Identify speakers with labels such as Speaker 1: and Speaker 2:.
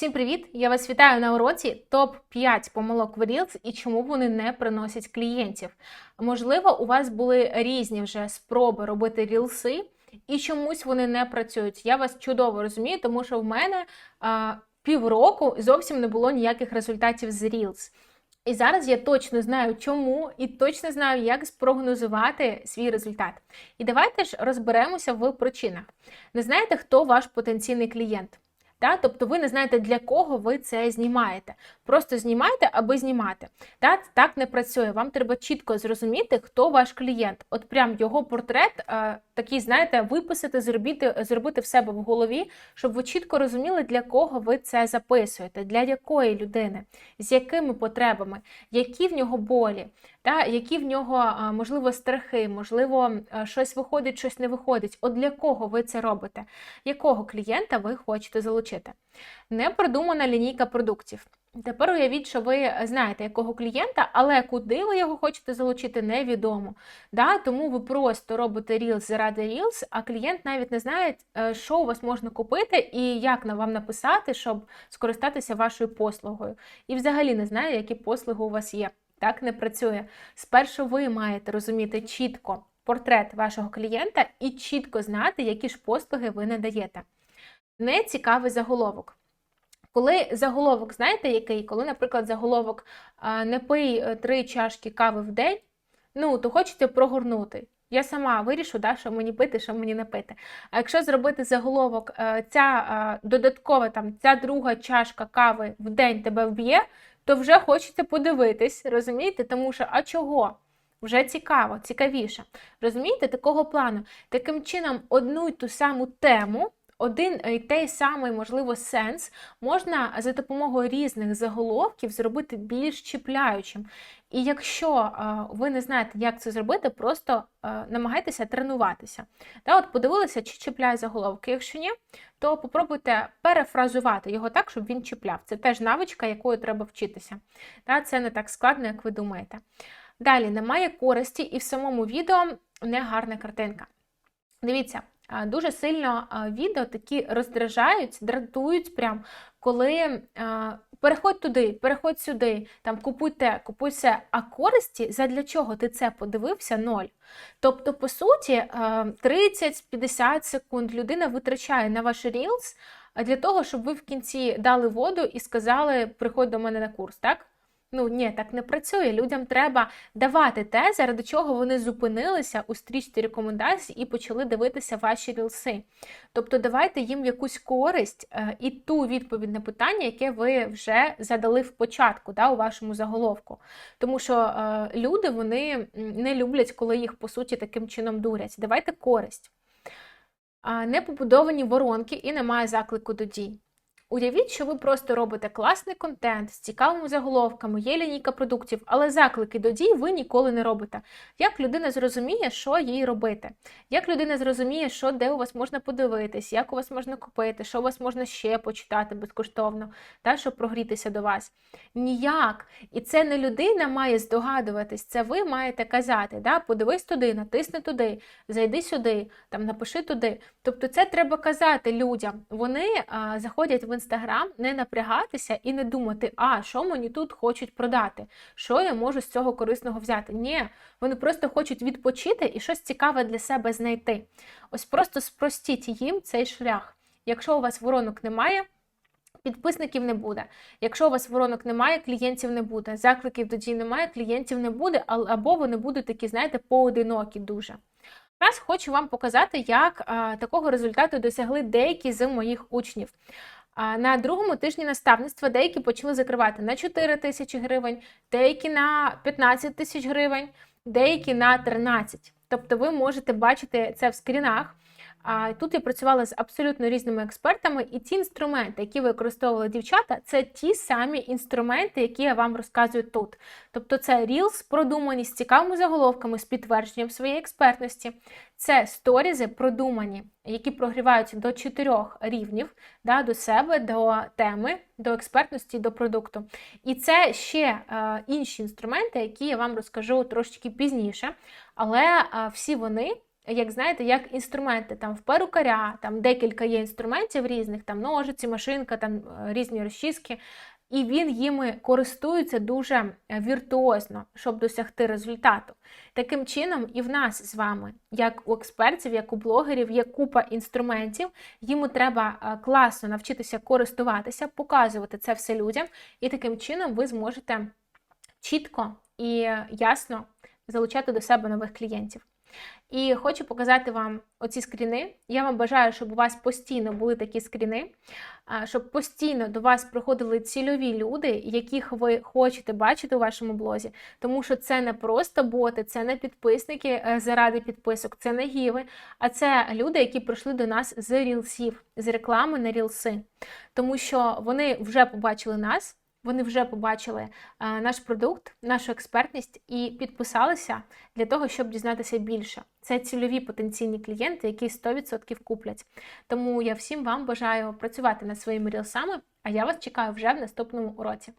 Speaker 1: Всім привіт! Я вас вітаю на уроці топ-5 помилок в Reels і чому вони не приносять клієнтів. Можливо, у вас були різні вже спроби робити рілси, і чомусь вони не працюють. Я вас чудово розумію, тому що в мене а, півроку зовсім не було ніяких результатів з Reels. І зараз я точно знаю, чому, і точно знаю, як спрогнозувати свій результат. І давайте ж розберемося в причинах. Не знаєте, хто ваш потенційний клієнт? Та? Тобто ви не знаєте, для кого ви це знімаєте. Просто знімайте, аби знімати. Та? Так не працює. Вам треба чітко зрозуміти, хто ваш клієнт. От прям його портрет е, такий, знаєте, виписати, зробити, зробити в себе в голові, щоб ви чітко розуміли, для кого ви це записуєте, для якої людини, з якими потребами, які в нього болі, та? які в нього, можливо, страхи, можливо, щось виходить, щось не виходить. От для кого ви це робите? Якого клієнта ви хочете залучити? Непродумана лінійка продуктів. Тепер уявіть, що ви знаєте, якого клієнта, але куди ви його хочете залучити, невідомо. Да? Тому ви просто робите Reels заради Reels, а клієнт навіть не знає, е, що у вас можна купити і як на вам написати, щоб скористатися вашою послугою. І взагалі не знає, які послуги у вас є. Так не працює. Спершу ви маєте розуміти чітко портрет вашого клієнта і чітко знати, які ж послуги ви надаєте. Не цікавий заголовок. Коли заголовок, знаєте, який? Коли, наприклад, заголовок не пий три чашки кави в день, ну, то хочете прогорнути. Я сама вирішу, да, що мені пити, що мені не пити. А якщо зробити заголовок, ця додаткова там, ця друга чашка кави в день тебе вб'є, то вже хочеться подивитись, розумієте? Тому що, а чого? Вже цікаво, цікавіше. Розумієте, такого плану. Таким чином, одну й ту саму тему один і той самий, можливо, сенс можна за допомогою різних заголовків зробити більш чіпляючим. І якщо ви не знаєте, як це зробити, просто намагайтеся тренуватися. Та от Подивилися, чи чіпляє заголовки. Якщо ні, то попробуйте перефразувати його так, щоб він чіпляв. Це теж навичка, якою треба вчитися. Та Це не так складно, як ви думаєте. Далі немає користі, і в самому відео не гарна картинка. Дивіться, дуже сильно відео такі роздражають, дратують, прям, коли переходь туди, переходь сюди, там купуй те, купуй все, а користі, задля чого ти це подивився, ноль. Тобто, по суті, 30-50 секунд людина витрачає на ваш Reels для того, щоб ви в кінці дали воду і сказали, приходь до мене на курс, так? Ну, ні, так не працює. Людям треба давати те, заради чого вони зупинилися у стрічці рекомендацій і почали дивитися ваші рілси. Тобто давайте їм якусь користь е, і ту відповідь на питання, яке ви вже задали в початку да, у вашому заголовку. Тому що е, люди вони не люблять, коли їх по суті таким чином дурять. Давайте користь. Не побудовані воронки і немає заклику до дій. Уявіть, що ви просто робите класний контент з цікавими заголовками, є лінійка продуктів, але заклики до дій ви ніколи не робите. Як людина зрозуміє, що їй робити? Як людина зрозуміє, що де у вас можна подивитись, як у вас можна купити, що у вас можна ще почитати безкоштовно, та, щоб прогрітися до вас? Ніяк. І це не людина має здогадуватись, це ви маєте казати. Да? Подивись туди, натисни туди, зайди сюди, там напиши туди. Тобто це треба казати людям. Вони а, заходять в інстаграм, не напрягатися і не думати, а що мені тут хочуть продати, що я можу з цього корисного взяти. Ні, вони просто хочуть відпочити і щось цікаве для себе знайти. Ось просто спростіть їм цей шлях. Якщо у вас воронок немає, Підписників не буде. Якщо у вас воронок немає, клієнтів не буде. Закликів тоді немає, клієнтів не буде, або вони будуть такі, знаєте, поодинокі дуже. Раз хочу вам показати, як а, такого результату досягли деякі з моїх учнів. На другому тижні наставництва деякі почали закривати на 4 тисячі гривень, деякі на 15 тисяч гривень, деякі на 13. Тобто ви можете бачити це в скрінах. Тут я працювала з абсолютно різними експертами, і ті інструменти, які використовували дівчата, це ті самі інструменти, які я вам розказую тут. Тобто це Reels, продумані з цікавими заголовками, з підтвердженням своєї експертності. Це сторізи продумані, які прогріваються до чотирьох рівнів да, до себе, до теми, до експертності, до продукту. І це ще е, інші інструменти, які я вам розкажу трошечки пізніше. Але е, всі вони як знаєте, як інструменти там в перукаря, там декілька є інструментів різних, там ножиці, машинка, там е, різні розчіски. І він їми користується дуже е, віртуозно, щоб досягти результату. Таким чином, і в нас з вами, як у експертів, як у блогерів, є купа інструментів. Їм треба е, класно навчитися користуватися, показувати це все людям, і таким чином ви зможете чітко і ясно залучати до себе нових клієнтів. І хочу показати вам оці скріни. Я вам бажаю, щоб у вас постійно були такі скріни, щоб постійно до вас приходили цільові люди, яких ви хочете бачити у вашому блозі. Тому що це не просто боти, це не підписники е, заради підписок, це не гіви, а це люди, які прийшли до нас з рілсів, з реклами на рілси. Тому що вони вже побачили нас. Вони вже побачили е, наш продукт, нашу експертність і підписалися для того, щоб дізнатися більше. Це цільові потенційні клієнти, які 100% куплять. Тому я всім вам бажаю працювати над своїми рілсами, а я вас чекаю вже в наступному уроці.